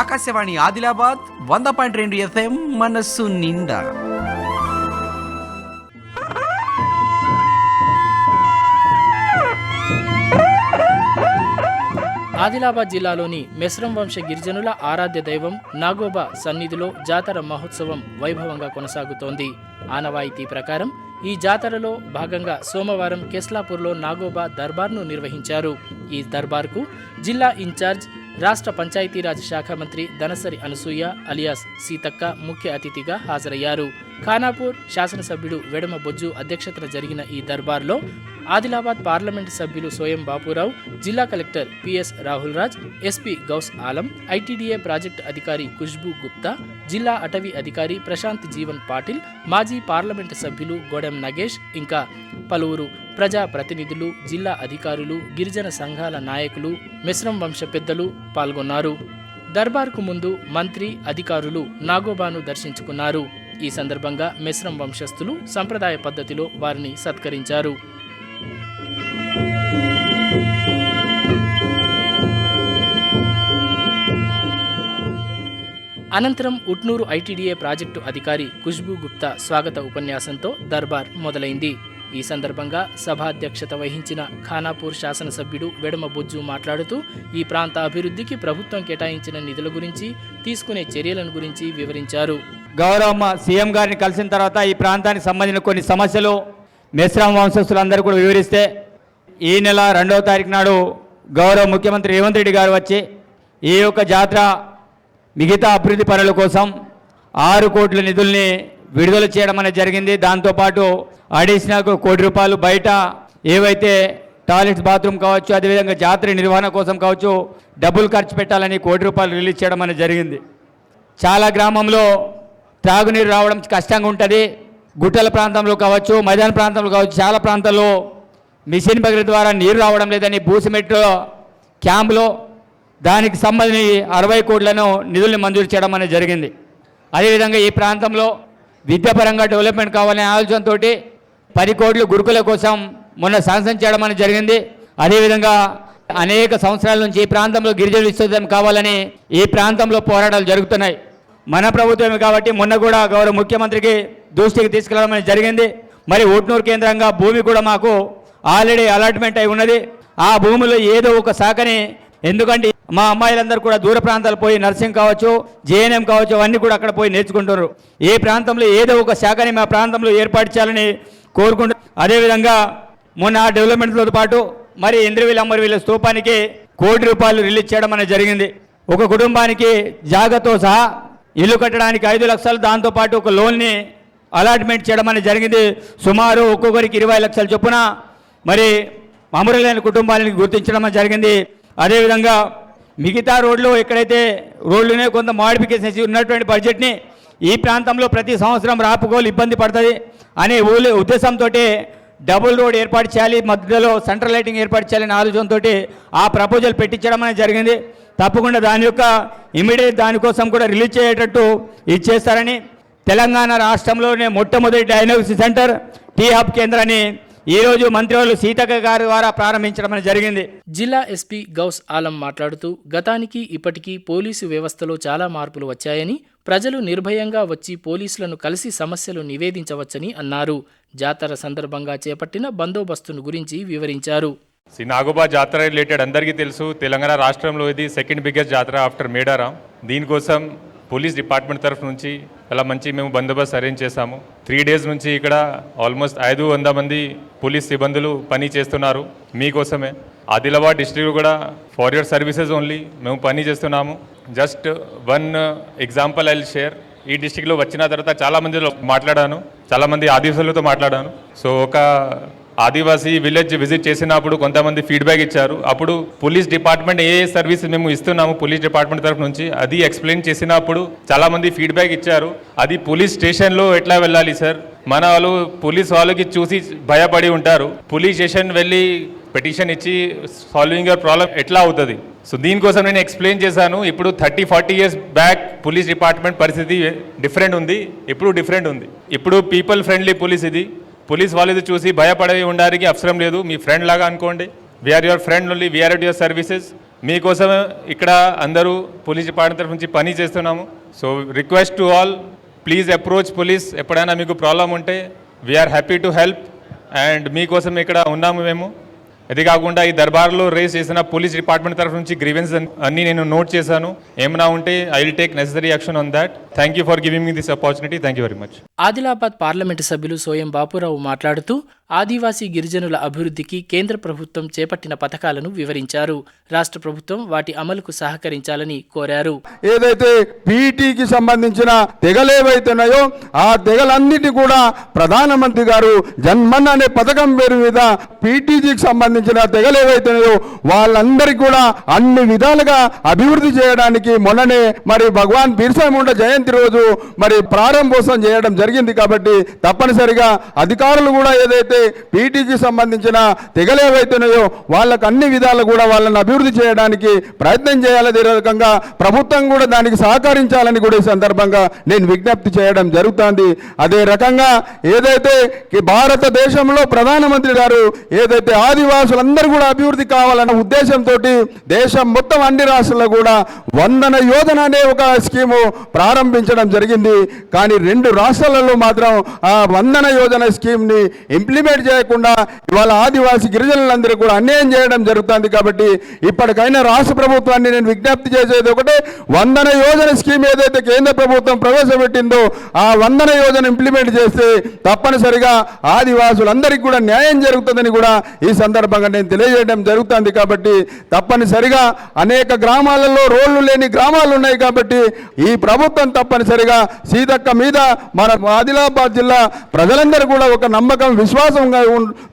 ఆకాశవాణి ఆదిలాబాద్ వంద పాయింట్ రెండు ఎఫ్ఎం మనస్సు నిండా. ఆదిలాబాద్ జిల్లాలోని మెస్రం వంశ గిరిజనుల ఆరాధ్య దైవం నాగోబా సన్నిధిలో జాతర మహోత్సవం వైభవంగా కొనసాగుతోంది. ఆనవాయితీ ప్రకారం ఈ జాతరలో భాగంగా సోమవారం కెస్లాపూర్లో నాగోబా దర్బార్ను నిర్వహించారు. ఈ దర్బార్కు జిల్లా ఇన్ఛార్జ్ రాష్ట్ర పంచాయతీరాజ్ శాఖ మంత్రి దనసరి అనసూయ అలియాస్ సీతక్క ముఖ్య అతిథిగా హాజరయ్యారు. ఖానాపూర్ శాసనసభ్యుడు వెడమ బొజ్జు అధ్యక్షతన జరిగిన ఈ దర్బార్లో ఆదిలాబాద్ పార్లమెంటు సభ్యులు సోయం బాపురావు జిల్లా collector PS Rahul Raj SP Gous Alam ITDA project అధికారి ఖుష్బూ గుప్తా జిల్లా అటవీ అధికారి ప్రశాంత్ జీవన్ పాటిల్ మాజీ పార్లమెంటు సభ్యులు గోడెం నగేష్ ఇంకా పలువురు ప్రజా ప్రతినిధులు జిల్లా అధికారులు గిరిజన సంఘాల నాయకులు మిశ్రం వంశ పెద్దలు పాల్గొన్నారు. దర్బార్కు ముందు మంత్రి అధికారులు నాగోబాను దర్శించుకున్నారు. ఈ సందర్భంగా మిశ్రం వంశస్థులు సంప్రదాయ పద్ధతిలో వారిని సత్కరించారు. అనంతరం ఉట్నూరు ఐటీడీఏ ప్రాజెక్టు అధికారి ఖుష్బూ గుప్తా స్వాగత ఉపన్యాసంతో దర్బార్ మొదలైంది. ఈ సందర్భంగా సభాధ్యక్షత వహించిన ఖానాపూర్ శాసనసభ్యుడు వెడమ బొజ్జు మాట్లాడుతూ ఈ ప్రాంత అభివృద్ధికి ప్రభుత్వం కేటాయించిన నిధుల గురించి తీసుకునే చర్యలను గురించి వివరించారు. గౌరవ సీఎం గారిని కలిసిన తర్వాత ఈ ప్రాంతానికి సంబంధించిన కొన్ని సమస్యలు మెస్రాం వంశస్థులందరూ కూడా వివరిస్తే ఈ నెల రెండవ తారీఖు నాడు గౌరవ ముఖ్యమంత్రి రేవంత్ రెడ్డి గారు వచ్చి ఈ యొక్క జాతర మిగతా అభివృద్ధి పనుల కోసం ఆరు కోట్ల నిధుల్ని విడుదల చేయడం అనేది జరిగింది. దాంతోపాటు అడిషనల్ కోటి రూపాయలు బయట ఏవైతే టాయిలెట్స్ బాత్రూమ్ కావచ్చు అదేవిధంగా జాతర నిర్వహణ కోసం కావచ్చు డబ్బులు ఖర్చు పెట్టాలని కోటి రూపాయలు రిలీజ్ చేయడం అనేది జరిగింది. చాలా గ్రామంలో త్రాగునీరు రావడం కష్టంగా ఉంటుంది. గుట్టల ప్రాంతంలో కావచ్చు మైదాన ప్రాంతంలో కావచ్చు చాలా ప్రాంతాల్లో మిషన్ బగిరి ద్వారా నీరు రావడం లేదని బూసిమెట్ క్యాంపులో దానికి సంబంధించి అరవై కోట్లను నిధుల్ని మంజూరు చేయడం అనేది జరిగింది. అదేవిధంగా ఈ ప్రాంతంలో విద్యాపరంగా డెవలప్మెంట్ కావాలనే ఆలోచనతో పది కోట్లు గురుకుల కోసం మొన్న శాంక్షన్ చేయడం అనేది జరిగింది. అదేవిధంగా అనేక సంవత్సరాల నుంచి ఈ ప్రాంతంలో గిరిజన విశ్వవిద్యాలయం కావాలని ఈ ప్రాంతంలో పోరాటాలు జరుగుతున్నాయి. మన ప్రభుత్వమే కాబట్టి మొన్న కూడా గౌరవ ముఖ్యమంత్రికి దృష్టికి తీసుకెళ్ళడం జరిగింది. మరి ఓట్నూరు కేంద్రంగా భూమి కూడా మాకు ఆల్రెడీ అలాట్మెంట్ అయి ఉన్నది. ఆ భూమిలో ఏదో ఒక శాఖని ఎందుకంటే మా అమ్మాయిలందరూ కూడా దూర ప్రాంతాలు పోయి నర్సింగ్ కావచ్చు జేఎన్ఎం కావచ్చు అవన్నీ కూడా అక్కడ పోయి నేర్చుకుంటారు ఏ ప్రాంతంలో ఏదో ఒక శాఖని మా ప్రాంతంలో ఏర్పాటు చేయాలని కోరుకుంటున్నారు అదేవిధంగా మొన్న ఆ డెవలప్మెంట్తో పాటు మరి ఇంద్రవీల అమ్మరివీల స్తూపానికి కోటి రూపాయలు రిలీజ్ చేయడం అనేది జరిగింది. ఒక కుటుంబానికి జాగతో సహా ఇల్లు కట్టడానికి ఐదు లక్షలు దాంతోపాటు ఒక లోన్ని అలాట్మెంట్ చేయడం అనేది జరిగింది. సుమారు ఒక్కొక్కరికి ఇరవై లక్షల చొప్పున. మరి అమరులైన కుటుంబాలను గుర్తించడం అనేది జరిగింది. అదేవిధంగా మిగతా రోడ్లు ఎక్కడైతే రోడ్లునే కొంత మాడిఫికేషన్ ఉన్నటువంటి బడ్జెట్ని ఈ ప్రాంతంలో ప్రతి సంవత్సరం రాపుకోలు ఇబ్బంది పడుతుంది అనే ఊళ్ళ ఉద్దేశంతో డబుల్ రోడ్ ఏర్పాటు చేయాలి మధ్యలో సెంట్రల్ లైటింగ్ ఏర్పాటు చేయాలనే ఆలోచనతో ఆ ప్రపోజల్ పెట్టించడం అనేది జరిగింది. తప్పకుండా దాని యొక్క ఇమీడియట్ దానికోసం కూడా రిలీజ్ చేయేటట్టు ఇచ్చేస్తారని తెలంగాణ రాష్ట్రంలోనే మొట్టమొదటి డయాగ్నోసిస్ సెంటర్ టీ హబ్ కేంద్రాన్ని ఈరోజు మంత్రివర్లు సీతక్క గారి ద్వారా ప్రారంభించడం జరిగింది. జిల్లా ఎస్పీ గౌస్ ఆలం మాట్లాడుతూ గతానికి ఇప్పటికీ పోలీసు వ్యవస్థలో చాలా మార్పులు వచ్చాయని ప్రజలు నిర్భయంగా వచ్చి పోలీసులను కలిసి సమస్యలు నివేదించవచ్చని అన్నారు. జాతర సందర్భంగా చేపట్టిన బందోబస్తును గురించి వివరించారు. శ్రీ నాగోబా జాతర రిలేటెడ్ అందరికీ తెలుసు. తెలంగాణ రాష్ట్రంలో ఇది సెకండ్ బిగ్గెస్ట్ జాతర ఆఫ్టర్ మేడారం. దీనికోసం పోలీస్ డిపార్ట్మెంట్ తరఫు నుంచి చాలా మంచి మేము బందోబస్తు అరేంజ్ చేశాము. త్రీ డేస్ నుంచి ఇక్కడ ఆల్మోస్ట్ ఐదు వంద మంది పోలీస్ సిబ్బందులు పని చేస్తున్నారు మీకోసమే. ఆదిలాబాద్ డిస్ట్రిక్ట్ కూడా ఫార్ యువర్ సర్వీసెస్ ఓన్లీ మేము పని చేస్తున్నాము. Just one example I share. ఈ డిస్టిక్లో వచ్చిన తర్వాత చాలామందితో మాట్లాడాను. చాలా మంది ఆదివాసులతో మాట్లాడాను. సో ఒక ఆదివాసీ విలేజ్ విజిట్ చేసినప్పుడు కొంతమంది ఫీడ్బ్యాక్ ఇచ్చారు. అప్పుడు పోలీస్ డిపార్ట్మెంట్ ఏ సర్వీస్ మేము ఇస్తున్నాము పోలీస్ డిపార్ట్మెంట్ తరఫు నుంచి అది ఎక్స్ప్లెయిన్ చేసినప్పుడు చాలామంది ఫీడ్బ్యాక్ ఇచ్చారు. అది పోలీస్ స్టేషన్లో ఎట్లా వెళ్ళాలి సార్? మన వాళ్ళు పోలీస్ వాళ్ళకి చూసి భయపడి ఉంటారు. పోలీస్ స్టేషన్ వెళ్ళి పిటిషన్ ఇచ్చి సాల్వింగ్ యువర్ ప్రాబ్లం ఎట్లా అవుతుంది? సో దీనికోసం నేను ఎక్స్ప్లెయిన్ చేశాను. ఇప్పుడు thirty forty years back police department పరిస్థితి డిఫరెంట్ ఉంది. ఇప్పుడు డిఫరెంట్ ఉంది. ఇప్పుడు పీపుల్ ఫ్రెండ్లీ పోలీస్ ఇది. పోలీస్ వాళ్ళది చూసి భయపడే ఉండడానికి అవసరం లేదు. మీ ఫ్రెండ్ లాగా అనుకోండి. We're your friend only we're at your services మీకోసం ఇక్కడ అందరూ పోలీస్ డిపార్ట్మెంట్ తరఫు నుంచి పని చేస్తున్నాము. So request to all please approach police ఎప్పుడైనా మీకు ప్రాబ్లం ఉంటే we're happy to help and మీకోసం ఇక్కడ ఉన్నాము మేము. అది కాకుండా ఈ దర్బార్లో రేస్ చేసిన పోలీస్ డిపార్ట్మెంట్ తరఫు నుంచి గ్రీవెన్స్ అన్ని నేను నోట్ చేశాను. ఏమైనా ఉంటే I will take necessary action on that thank you for giving me this opportunity thank you very much Adilabad parliament సభ్యులు సోయం బాపురావు మాట్లాడుతూ ఆదివాసీ గిరిజనుల అభివృద్ధికి కేంద్ర ప్రభుత్వం చేపట్టిన పథకాలను వివరించారు. రాష్ట్ర ప్రభుత్వం వాటి అమలుకు సహకరించాలని కోరారు. ఏదైతే పీటీకి సంబంధించిన తెగలు ఏవైతున్నాయో ఆ తెగలన్నిటి కూడా ప్రధానమంత్రి గారు జన్మన్ అనే పథకం పేరు మీద పీటీజీకి సంబంధించిన తెగలు ఏవైతున్నాయో వాళ్ళందరికీ కూడా అన్ని విధాలుగా అభివృద్ధి చేయడానికి మొన్ననే మరి భగవాన్ బిర్సా ముండా జయంతి రోజు మరి ప్రారంభోత్సవం చేయడం జరిగింది కాబట్టి తప్పనిసరిగా అధికారులు కూడా ఏదైతే పీటీకి సంబంధించిన తెగలేవైతున్నాయో వాళ్ళకు అన్ని విధాలు కూడా వాళ్ళని అభివృద్ధి చేయడానికి ప్రయత్నం చేయాలి. రకంగా ప్రభుత్వం కూడా దానికి సహకరించాలని కూడా ఈ సందర్భంగా నేను విజ్ఞప్తి చేయడం జరుగుతుంది. అదే రకంగా ఏదైతే భారతదేశంలో ప్రధానమంత్రి గారు ఏదైతే ఆదివాసులందరూ కూడా అభివృద్ధి కావాలన్న ఉద్దేశంతో దేశం మొత్తం అన్ని రాష్ట్రాల్లో కూడా వందన యోజన అనే ఒక స్కీము ప్రారంభ ప్రారంభించడం జరిగింది. కానీ రెండు రాష్ట్రాలలో మాత్రం ఆ వందన యోజన స్కీమ్ని ఇంప్లిమెంట్ చేయకుండా ఇవాళ ఆదివాసి గిరిజనులందరూ కూడా అన్యాయం చేయడం జరుగుతుంది కాబట్టి ఇప్పటికైనా రాష్ట్ర ప్రభుత్వాన్ని నేను విజ్ఞప్తి చేసేది ఒకటే. వందన యోజన స్కీమ్ ఏదైతే కేంద్ర ప్రభుత్వం ప్రవేశపెట్టిందో ఆ వందన యోజన ఇంప్లిమెంట్ చేస్తే తప్పనిసరిగా ఆదివాసులందరికీ కూడా న్యాయం జరుగుతుందని కూడా ఈ సందర్భంగా నేను తెలియజేయడం జరుగుతుంది కాబట్టి తప్పనిసరిగా అనేక గ్రామాలలో రోడ్లు లేని గ్రామాలు ఉన్నాయి కాబట్టి ఈ ప్రభుత్వం తప్పనిసరిగా సీతక్క మీద మన ఆదిలాబాద్ జిల్లా ప్రజలందరూ కూడా ఒక నమ్మకం విశ్వాసంగా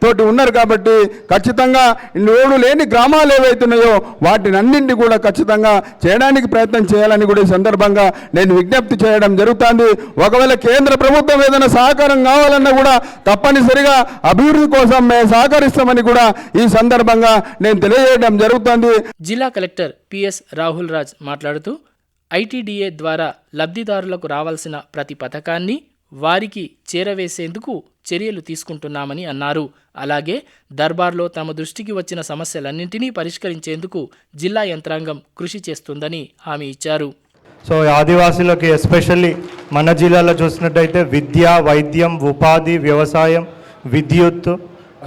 తోటి ఉన్నారు కాబట్టి ఖచ్చితంగా రోడ్డు లేని గ్రామాలు ఏవైతున్నాయో వాటిని కూడా ఖచ్చితంగా చేయడానికి ప్రయత్నం చేయాలని కూడా ఈ సందర్భంగా నేను విజ్ఞప్తి చేయడం జరుగుతుంది. ఒకవేళ కేంద్ర ప్రభుత్వం ఏదైనా సహకారం కావాలన్నా కూడా తప్పనిసరిగా అభివృద్ధి కోసం మేము సహకరిస్తామని కూడా ఈ సందర్భంగా నేను తెలియజేయడం జరుగుతుంది. జిల్లా కలెక్టర్ పిఎస్ రాహుల్ రాజ్ మాట్లాడుతూ ఐటీడీఏ ద్వారా లబ్ధిదారులకు రావాల్సిన ప్రతి పథకాన్ని వారికి చేరవేసేందుకు చర్యలు తీసుకుంటున్నామని అన్నారు. అలాగే దర్బార్లో తమ దృష్టికి వచ్చిన సమస్యలన్నింటినీ పరిష్కరించేందుకు జిల్లా యంత్రాంగం కృషి చేస్తుందని హామీ ఇచ్చారు. సో ఆదివాసీలకి ఎస్పెషల్లీ మన జిల్లాలో చూసినట్టయితే విద్య వైద్యం ఉపాధి వ్యవసాయం విద్యుత్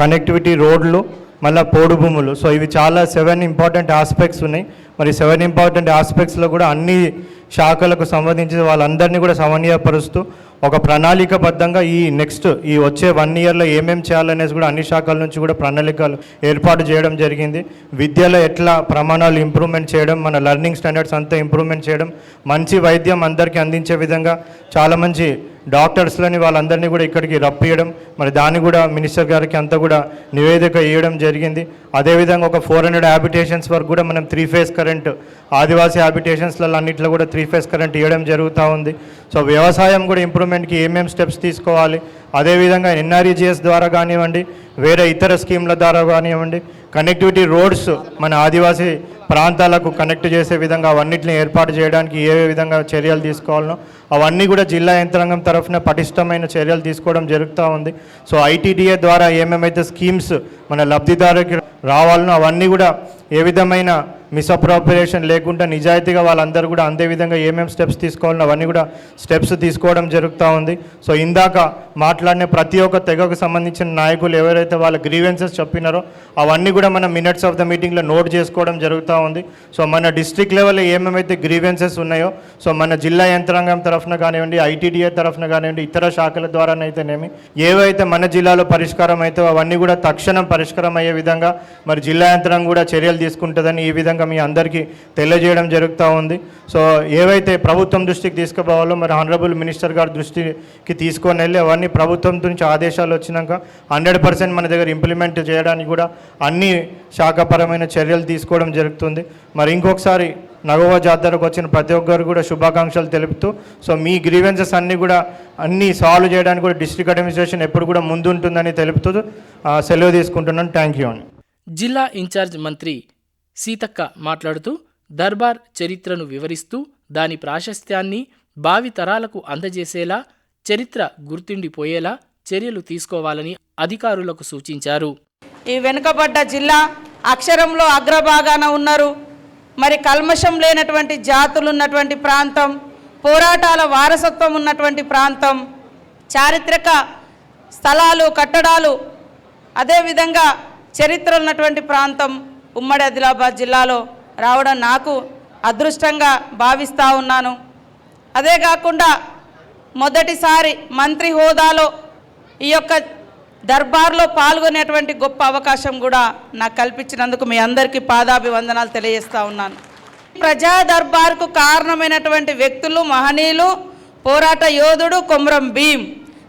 కనెక్టివిటీ రోడ్లు మళ్ళీ పోడు భూములు సో ఇవి చాలా సెవెన్ ఇంపార్టెంట్ ఆస్పెక్ట్స్ ఉన్నాయి. మరి సెవెన్ ఇంపార్టెంట్ ఆస్పెక్ట్స్లో కూడా అన్ని శాఖలకు సంబంధించి వాళ్ళందరినీ కూడా సమన్వయపరుస్తూ ఒక ప్రణాళికబద్ధంగా ఈ నెక్స్ట్ ఈ వచ్చే వన్ ఇయర్లో ఏమేమి చేయాలనేసి కూడా అన్ని శాఖల నుంచి కూడా ప్రణాళికలు ఏర్పాటు చేయడం జరిగింది. విద్యలో ఎట్లా ప్రమాణాలు ఇంప్రూవ్మెంట్ చేయడం మన లెర్నింగ్ స్టాండర్డ్స్ అంతా ఇంప్రూవ్మెంట్ చేయడం మంచి వైద్యం అందరికీ అందించే విధంగా చాలా మంచి డాక్టర్స్లని వాళ్ళందరినీ కూడా ఇక్కడికి రప్పియడం మరి దాన్ని కూడా మినిస్టర్ గారికి అంతా కూడా నివేదిక ఇవ్వడం జరిగింది. అదేవిధంగా ఒక ఫోర్ హండ్రెడ్ హ్యాబిటేషన్స్ వరకు కూడా మనం త్రీ ఫేస్ కరెంట్ ఆదివాసీ హ్యాబిటేషన్స్లలో అన్నింటిలో కూడా త్రీ ఫేస్ కరెంట్ ఇవ్వడం జరుగుతూ ఉంది. సో వ్యవసాయం కూడా ఇంప్రూవ్మెంట్కి ఏమేమి స్టెప్స్ తీసుకోవాలి అదేవిధంగా ఎన్ఆర్ఈజిఎస్ ద్వారా కానివ్వండి వేరే ఇతర స్కీమ్ల ద్వారా కానివ్వండి కనెక్టివిటీ రోడ్స్ మన ఆదివాసీ ప్రాంతాలకు కనెక్ట్ చేసే విధంగా అవన్నిటిని ఏర్పాటు చేయడానికి ఏ విధంగా చర్యలు తీసుకోవాలనో అవన్నీ కూడా జిల్లా యంత్రాంగం తరఫున పటిష్టమైన చర్యలు తీసుకోవడం జరుగుతూ ఉంది. సో ఐటీడీఏ ద్వారా ఏమేమైతే స్కీమ్స్ మన లబ్ధిదారుకి రావాలనో అవన్నీ కూడా ఏ విధమైన మిస్అప్రాపరేషన్ లేకుండా నిజాయితీగా వాళ్ళందరూ కూడా అందే విధంగా ఏమేమి స్టెప్స్ తీసుకోవాలనో అవన్నీ కూడా స్టెప్స్ తీసుకోవడం జరుగుతూ ఉంది. సో ఇందాక మాట్లాడిన ప్రతి ఒక్క తెగకు సంబంధించిన నాయకులు ఎవరైతే వాళ్ళ గ్రీవెన్సెస్ చెప్పినారో అవన్నీ కూడా మనం మినిట్స్ ఆఫ్ ద మీటింగ్లో నోట్ చేసుకోవడం జరుగుతూ ఉంది. సో మన డిస్ట్రిక్ట్ లెవెల్లో ఏమేమైతే గ్రీవెన్సెస్ ఉన్నాయో సో మన జిల్లా యంత్రాంగం తరఫున కానివ్వండి ఐటీడీఏ తరఫున కానివ్వండి ఇతర శాఖల ద్వారానైతేనేమి ఏవైతే మన జిల్లాలో పరిష్కారం అయితే అవన్నీ కూడా తక్షణం పరిష్కారం అయ్యే విధంగా మరి జిల్లా యంత్రాంగం కూడా చర్యలు తీసుకుంటుందని ఈ విధంగా మీ అందరికీ తెలియజేయడం జరుగుతూ ఉంది. సో ఏవైతే ప్రభుత్వం దృష్టికి తీసుకుపోవాలో మరి ఆనరబుల్ మినిస్టర్ గారి దృష్టికి తీసుకొని వెళ్ళి అవన్నీ ప్రభుత్వం నుంచి ఆదేశాలు వచ్చినాక హండ్రెడ్ పర్సెంట్ మన దగ్గర ఇంప్లిమెంట్ చేయడానికి కూడా అన్ని శాఖపరమైన చర్యలు తీసుకోవడం జరుగుతుంది. మరి ఇంకొకసారి నగోవా జాతరకు వచ్చిన ప్రతి ఒక్కరు కూడా శుభాకాంక్షలు తెలుపుతూ సో మీ గ్రీవెన్సెస్ అన్నీ కూడా అన్నీ సాల్వ్ చేయడానికి కూడా డిస్ట్రిక్ట్ అడ్మినిస్ట్రేషన్ ఎప్పుడు కూడా ముందుంటుందని తెలుపుతూ సెలవు తీసుకుంటున్నాను. థ్యాంక్ యూ అండి. జిల్లా ఇన్ఛార్జ్ మంత్రి సీతక్క మాట్లాడుతూ దర్బార్ చరిత్రను వివరిస్తూ దాని ప్రాశస్త్యాన్ని భావి తరాలకు అందజేసేలా చరిత్ర గుర్తుండిపోయేలా చర్యలు తీసుకోవాలని అధికారులకు సూచించారు. ఈ వెనుకబడ్డ జిల్లా అక్షరంలో అగ్రభాగాన ఉన్నారు. మరి కల్మషం లేనటువంటి జాతులు ఉన్నటువంటి ప్రాంతం పోరాటాల వారసత్వం ఉన్నటువంటి ప్రాంతం చారిత్రక స్థలాలు కట్టడాలు అదేవిధంగా చరిత్ర ఉన్నటువంటి ప్రాంతం ఉమ్మడి ఆదిలాబాద్ జిల్లాలో రావడం నాకు అదృష్టంగా భావిస్తూ ఉన్నాను. అదే కాకుండా మొదటిసారి మంత్రి హోదాలో ఈ యొక్క దర్బార్లో పాల్గొనేటువంటి గొప్ప అవకాశం కూడా నాకు కల్పించినందుకు మీ అందరికీ పాదాభివందనాలు తెలియజేస్తా ఉన్నాను. ప్రజా దర్బార్కు కారణమైనటువంటి వ్యక్తులు మహనీయులు పోరాట యోధుడు కొమ్రం భీం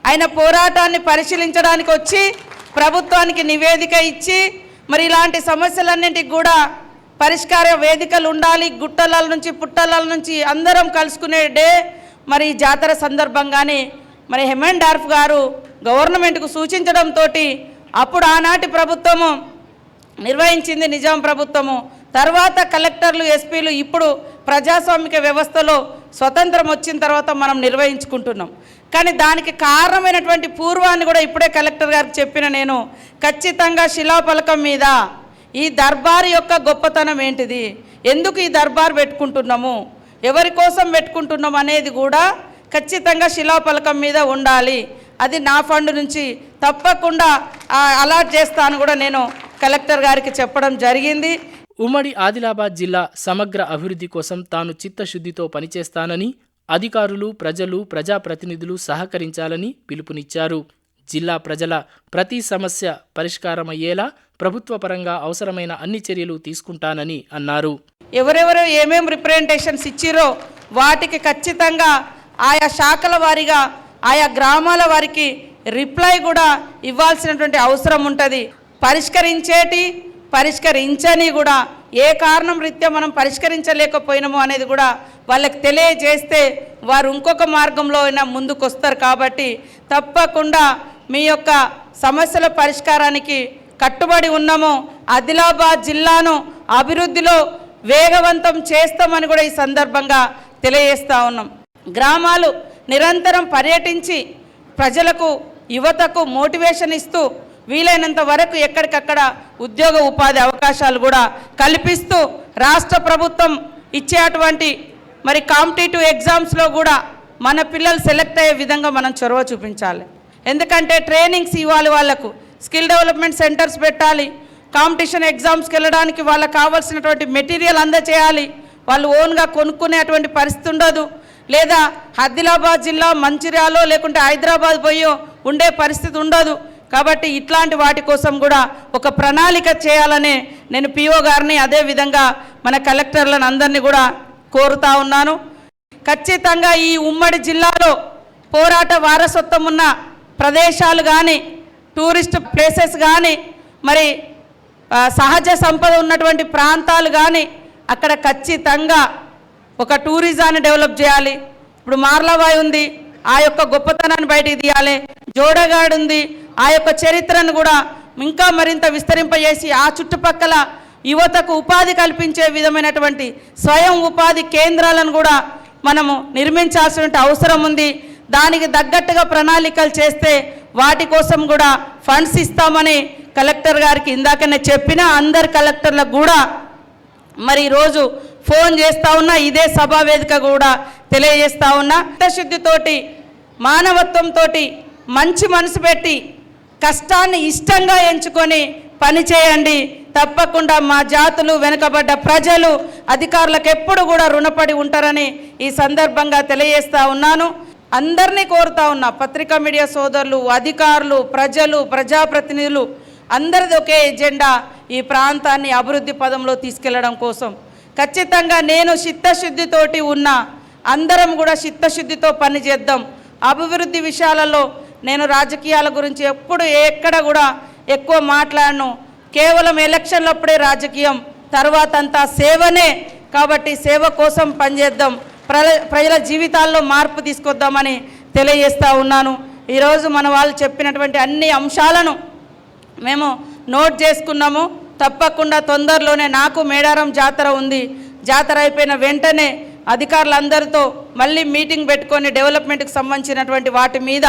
ఆయన పోరాటాన్ని పరిశీలించడానికి వచ్చి ప్రభుత్వానికి నివేదిక ఇచ్చి మరి ఇలాంటి సమస్యలన్నింటికి కూడా పరిష్కార వేదికలు ఉండాలి గుట్టల నుంచి పుట్టల నుంచి అందరం కలుసుకునే డే. మరి జాతర సందర్భంగానే మరి హెమన్ డార్ఫ్ గారు గవర్నమెంట్కు సూచించడంతో అప్పుడు ఆనాటి ప్రభుత్వము నిర్వహించింది నిజాం ప్రభుత్వము. తర్వాత కలెక్టర్లు ఎస్పీలు ఇప్పుడు ప్రజాస్వామిక వ్యవస్థలో స్వతంత్రం వచ్చిన తర్వాత మనం నిర్వహించుకుంటున్నాం. కానీ దానికి కారణమైనటువంటి పూర్వాన్ని కూడా ఇప్పుడే కలెక్టర్ గారికి చెప్పిన నేను ఖచ్చితంగా శిలాఫలకం మీద ఈ దర్బార్ యొక్క గొప్పతనం ఏంటిది? ఎందుకు ఈ దర్బార్ పెట్టుకుంటున్నాము? ఎవరి కోసం పెట్టుకుంటున్నాం అనేది కూడా ఖచ్చితంగా శిలాఫలకం మీద ఉండాలి. అది నా ఫండ్ నుంచి తప్పకుండా ఆ, అలాట్ చేస్తాను కూడా నేను కలెక్టర్ గారికి చెప్పడం జరిగింది. ఉమ్మడి ఆదిలాబాద్ జిల్లా సమగ్ర అభివృద్ధి కోసం తాను చిత్తశుద్ధితో పనిచేస్తానని అధికారులు ప్రజలు ప్రజాప్రతినిధులు సహకరించాలని పిలుపునిచ్చారు. జిల్లా ప్రజల ప్రతి సమస్య పరిష్కారమయ్యేలా ప్రభుత్వ పరంగా అవసరమైన అన్ని చర్యలు తీసుకుంటానని అన్నారు. ఎవరెవరు ఏమేం రిప్రజెంటేషన్స్ ఇచ్చిరో వాటికి ఖచ్చితంగా ఆయా శాఖల వారిగా ఆయా గ్రామాల వారికి రిప్లై కూడా ఇవ్వాల్సినటువంటి అవసరం ఉంటుంది. పరిష్కరించేటి పరిష్కరించని కూడా ఏ కారణం రీత్యా మనం పరిష్కరించలేకపోయినాము అనేది కూడా వాళ్ళకి తెలియజేస్తే వారు ఇంకొక మార్గంలో అయినా ముందుకొస్తారు కాబట్టి తప్పకుండా మీ యొక్క సమస్యల పరిష్కారానికి కట్టుబడి ఉన్నాము. ఆదిలాబాద్ జిల్లాను అభివృద్ధిలో వేగవంతం చేస్తామని కూడా ఈ సందర్భంగా తెలియజేస్తా ఉన్నాం. గ్రామాలు నిరంతరం పర్యటించి ప్రజలకు యువతకు మోటివేషన్ ఇస్తూ వీలైనంత వరకు ఎక్కడికక్కడ ఉద్యోగ ఉపాధి అవకాశాలు కూడా కల్పిస్తూ రాష్ట్ర ప్రభుత్వం ఇచ్చే అటువంటి మరి కాంపిటేటివ్ ఎగ్జామ్స్లో కూడా మన పిల్లలు సెలెక్ట్ అయ్యే విధంగా మనం చొరవ చూపించాలి. ఎందుకంటే ట్రైనింగ్స్ ఇవ్వాలి వాళ్ళకు. స్కిల్ డెవలప్మెంట్ సెంటర్స్ పెట్టాలి. కాంపిటీషన్ ఎగ్జామ్స్కి వెళ్ళడానికి వాళ్ళకి కావాల్సినటువంటి మెటీరియల్ అందచేయాలి. వాళ్ళు ఓన్గా కొనుక్కునేటువంటి పరిస్థితి ఉండదు. లేదా ఆదిలాబాద్ జిల్లా మంచిర్యాలో లేకుంటే హైదరాబాద్ పోయో ఉండే పరిస్థితి ఉండదు. కాబట్టి ఇట్లాంటి వాటి కోసం కూడా ఒక ప్రణాళిక చేయాలనే నేను పిఓ గారిని అదేవిధంగా మన కలెక్టర్లను అందరినీ కూడా కోరుతా ఉన్నాను. ఖచ్చితంగా ఈ ఉమ్మడి జిల్లాలో పోరాట వారసత్వం ఉన్న ప్రదేశాలు కానీ టూరిస్ట్ ప్లేసెస్ కానీ మరి సహజ సంపద ఉన్నటువంటి ప్రాంతాలు కానీ అక్కడ ఖచ్చితంగా ఒక టూరిజాన్ని డెవలప్ చేయాలి. ఇప్పుడు మార్లవాయి ఉంది. ఆ యొక్క గొప్పతనాన్ని బయటికి తీయాలి. జోడగాడు ఉంది. ఆ యొక్క చరిత్రను కూడా ఇంకా మరింత విస్తరింపజేసి ఆ చుట్టుపక్కల యువతకు ఉపాధి కల్పించే విధమైనటువంటి స్వయం ఉపాధి కేంద్రాలను కూడా మనము నిర్మించాల్సిన అవసరం ఉంది. దానికి తగ్గట్టుగా ప్రణాళికలు చేస్తే వాటి కోసం కూడా ఫండ్స్ ఇస్తామని కలెక్టర్ గారికి ఇందాకనే చెప్పిన అందరు కలెక్టర్లకు కూడా మరి ఈరోజు ఫోన్ చేస్తా ఉన్నా ఇదే సభా వేదిక కూడా తెలియజేస్తా ఉన్నా. చిత్తశుద్ధితోటి మానవత్వంతో మంచి మనసు పెట్టి కష్టాన్ని ఇష్టంగా ఎంచుకొని పని చేయండి. తప్పకుండా మా జాతులు వెనుకబడ్డ ప్రజలు అధికారులకు ఎప్పుడు కూడా రుణపడి ఉంటారని ఈ సందర్భంగా తెలియజేస్తా ఉన్నాను. అందరినీ కోరుతా ఉన్నా పత్రికా మీడియా సోదరులు అధికారులు ప్రజలు ప్రజాప్రతినిధులు అందరిది ఒకే ఎజెండా ఈ ప్రాంతాన్ని అభివృద్ధి పదంలో తీసుకెళ్ళడం కోసం. ఖచ్చితంగా నేను చిత్తశుద్ధితోటి ఉన్నా అందరం కూడా చిత్తశుద్ధితో పనిచేద్దాం అభివృద్ధి విషయాలలో నేను రాజకీయాల గురించి ఎప్పుడు ఎక్కడ కూడా ఎక్కువ మాట్లాడను. కేవలం ఎలక్షన్లప్పుడే రాజకీయం. తర్వాత అంతా సేవనే. కాబట్టి సేవ కోసం పనిచేద్దాం. ప్రజల జీవితాల్లో మార్పు తీసుకొద్దామని తెలియజేస్తూ ఉన్నాను. ఈరోజు మన వాళ్ళు చెప్పినటువంటి అన్ని అంశాలను మేము నోట్ చేసుకున్నాము. తప్పకుండా తొందరలోనే నాకు మేడారం జాతర ఉంది. జాతర అయిపోయిన వెంటనే అధికారులందరితో మళ్ళీ మీటింగ్ పెట్టుకొని డెవలప్మెంట్కి సంబంధించినటువంటి వాటి మీద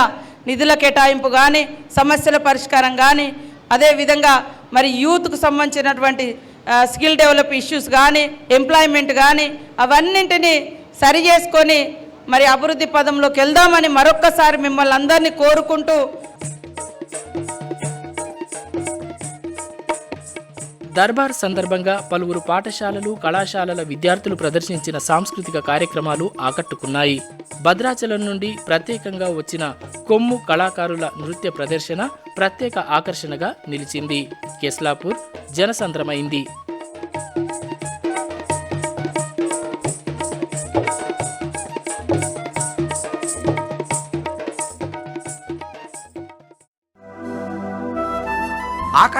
నిధుల కేటాయింపు కానీ సమస్యల పరిష్కారం కానీ అదేవిధంగా మరి యూత్కు సంబంధించినటువంటి స్కిల్ డెవలప్ ఇష్యూస్ కానీ ఎంప్లాయ్మెంట్ కానీ అవన్నింటినీ సరి చేసుకొని మరి అభివృద్ధి పదంలోకి వెళ్దామని మరొక్కసారి మిమ్మల్ని అందరినీ కోరుకుంటూ దర్బార్ సందర్భంగా పలువురు పాఠశాలలు కళాశాలల విద్యార్థులు ప్రదర్శించిన సాంస్కృతిక కార్యక్రమాలు ఆకట్టుకున్నాయి. భద్రాచలం నుండి ప్రత్యేకంగా వచ్చిన కొమ్ము కళాకారుల నృత్య ప్రదర్శన ప్రత్యేక ఆకర్షణగా నిలిచింది. కెస్లాపూర్ జనసంద్రమైంది.